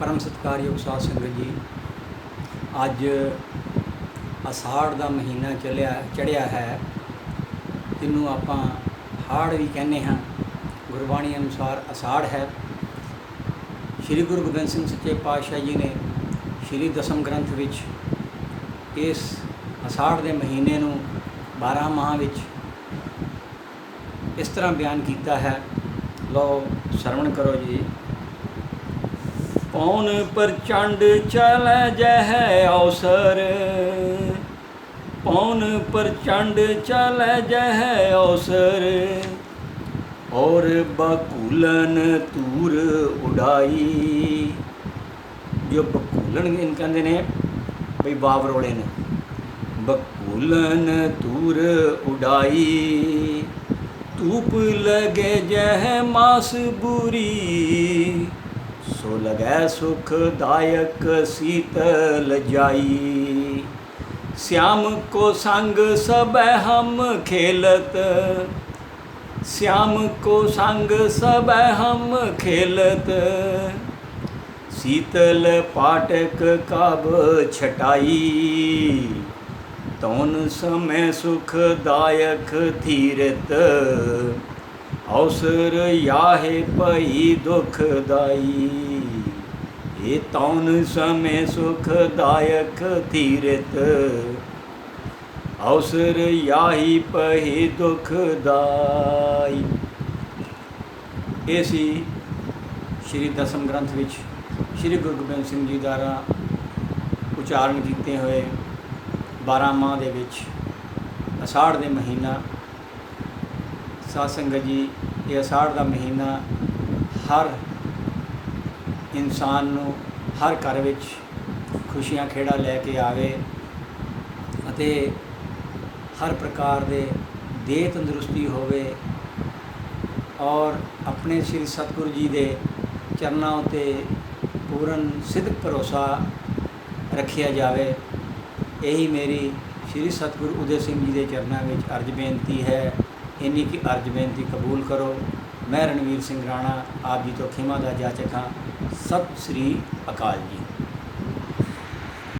ਪਰਮ ਸਤਿਕਾਰਯੋਗ ਸਾਧ ਸੰਗਤ ਜੀ, ਅੱਜ ਅਸਾੜ ਦਾ ਮਹੀਨਾ ਚੱਲਿਆ ਚੜਿਆ ਹੈ, ਜਿਹਨੂੰ ਆਪਾਂ ਹਾੜ ਵੀ ਕਹਿੰਦੇ ਹਾਂ, ਗੁਰਬਾਣੀ ਅਨੁਸਾਰ ਅਸਾੜ ਹੈ। ਸ੍ਰੀ ਗੁਰੂ ਗੋਬਿੰਦ ਸਿੰਘ ਸੱਚੇ ਪਾਤਸ਼ਾਹ ਜੀ ਨੇ ਸ੍ਰੀ ਦਸਮ ਗ੍ਰੰਥ ਵਿੱਚ ਇਸ ਅਸਾੜ ਦੇ ਮਹੀਨੇ ਨੂੰ 12 ਮਾਹ ਵਿੱਚ ਇਸ ਤਰ੍ਹਾਂ ਬਿਆਨ ਕੀਤਾ ਹੈ। ਲਓ, ਸ਼ਰਵਣ ਕਰੋ ਜੀ। ਪੌਣ ਪ੍ਰਚੰਡ ਚਲੈ ਜਹ ਅਵਸਰ ਪੌਣ ਪ੍ਰਚੰਡ ਚਲੈ ਜਹ ਅਵਸਰ ਔਰ ਬਕੂਲਨ ਤੂਰ ਉਡਾਈ। ਜੋ ਬਕੂਲਨ ਇਹਨੂੰ ਕਹਿੰਦੇ ਨੇ ਬਈ ਬਾਵਰੋਲੇ ਨੇ। ਬਕੂਲਨ ਤੂਰ ਉਡਾਈ। ਧੂਪ ਲਗੇ ਜਹ ਮਾਸ ਬੁਰੀ। ਸੋ ਲਗੈ ਸੁਖਦਾਇਕ ਸੀਤਲ ਜਾਈ श्याम को संग सब हम खेलत श्याम को संग सब हम खेलत शीतल पाटक कब छटाई तौन समय सुखदायक धीरत ਔਸਰ ਯਾਹੇ ਪਈ ਦੁਖਦਾਈ ਏ ਤੌਨ ਸਮੇ ਸੁਖ ਦਾਇਕ ਔਸਰ ਯਾਹੀ ਪਹੀ ਦੁਖ ਦਾਈ। ਇਹ ਸੀ ਸ਼੍ਰੀ ਦਸਮ ਗ੍ਰੰਥ ਵਿੱਚ ਸ਼੍ਰੀ ਗੁਰੂ ਗੋਬਿੰਦ ਸਿੰਘ ਜੀ ਦੁਆਰਾ ਉਚਾਰਨ ਕੀਤੇ ਹੋਏ 12 ਮਾਹ ਦੇ ਵਿੱਚ ਅਸਾੜ ਦੇ ਮਹੀਨਾ ਸਾਧ ਸੰਗਤ ਜੀ, ਇਹ ਅਸਾੜ ਦਾ ਮਹੀਨਾ ਹਰ ਇਨਸਾਨ ਨੂੰ, ਹਰ ਘਰ ਵਿੱਚ ਖੁਸ਼ੀਆਂ ਖੇੜਾ ਲੈ ਕੇ ਆਵੇ ਅਤੇ ਹਰ ਪ੍ਰਕਾਰ ਦੇ ਦੇਹ ਤੰਦਰੁਸਤੀ ਹੋਵੇ ਔਰ ਆਪਣੇ ਸ੍ਰੀ ਸਤਿਗੁਰੂ ਜੀ ਦੇ ਚਰਨਾਂ ਉਤੇ ਪੂਰਨ ਸਿੱਧਕ ਭਰੋਸਾ ਰੱਖਿਆ ਜਾਵੇ। ਇਹੀ ਮੇਰੀ ਸ੍ਰੀ ਸਤਿਗੁਰੂ ਉਦੇ ਸਿੰਘ ਜੀ ਦੇ ਚਰਨਾਂ ਵਿੱਚ ਅਰਜ ਬੇਨਤੀ ਹੈ। ਇੰਨੀ ਕੀ ਅਰਜ ਬੇਨਤੀ ਕਬੂਲ ਕਰੋ। ਮੈਂ ਰਣਵੀਰ ਸਿੰਘ ਰਾਣਾ, ਆਪ ਜੀ ਤੋਂ ਖਿਮਾ ਦਾ ਜਾਚਕ ਹਾਂ। ਸਤਿ ਸ੍ਰੀ ਅਕਾਲ ਜੀ।